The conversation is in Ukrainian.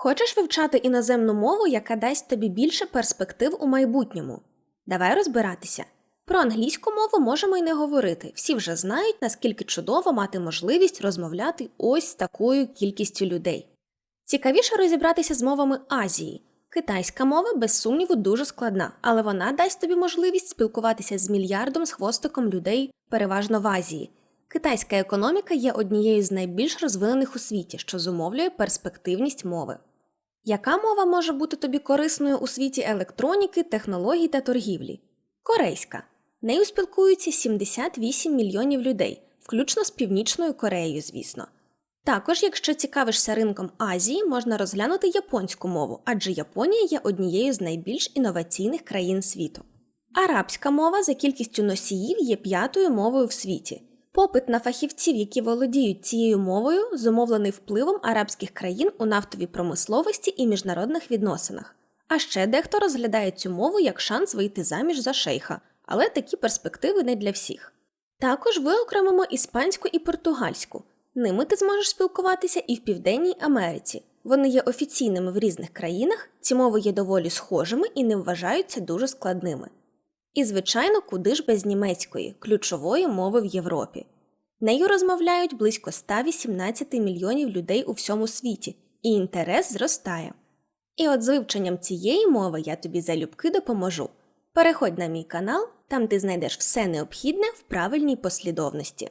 Хочеш вивчати іноземну мову, яка дасть тобі більше перспектив у майбутньому? Давай розбиратися. Про англійську мову можемо й не говорити. Всі вже знають, наскільки чудово мати можливість розмовляти ось такою кількістю людей. Цікавіше розібратися з мовами Азії. Китайська мова, без сумніву, дуже складна, але вона дасть тобі можливість спілкуватися з мільярдом з хвостиком людей, переважно в Азії. Китайська економіка є однією з найбільш розвинених у світі, що зумовлює перспективність мови. Яка мова може бути тобі корисною у світі електроніки, технологій та торгівлі? Корейська. Нею спілкуються 78 мільйонів людей, включно з Північною Кореєю, звісно. Також, якщо цікавишся ринком Азії, можна розглянути японську мову, адже Японія є однією з найбільш інноваційних країн світу. Арабська мова за кількістю носіїв є п'ятою мовою в світі. Попит на фахівців, які володіють цією мовою, зумовлений впливом арабських країн у нафтовій промисловості і міжнародних відносинах. А ще дехто розглядає цю мову як шанс вийти заміж за шейха, але такі перспективи не для всіх. Також виокремимо іспанську і португальську. Ними ти зможеш спілкуватися і в Південній Америці. Вони є офіційними в різних країнах, ці мови є доволі схожими і не вважаються дуже складними. І, звичайно, куди ж без німецької, ключової мови в Європі. Нею розмовляють близько 118 мільйонів людей у всьому світі, і інтерес зростає. І от з вивченням цієї мови я тобі залюбки допоможу. Переходь на мій канал, там ти знайдеш все необхідне в правильній послідовності.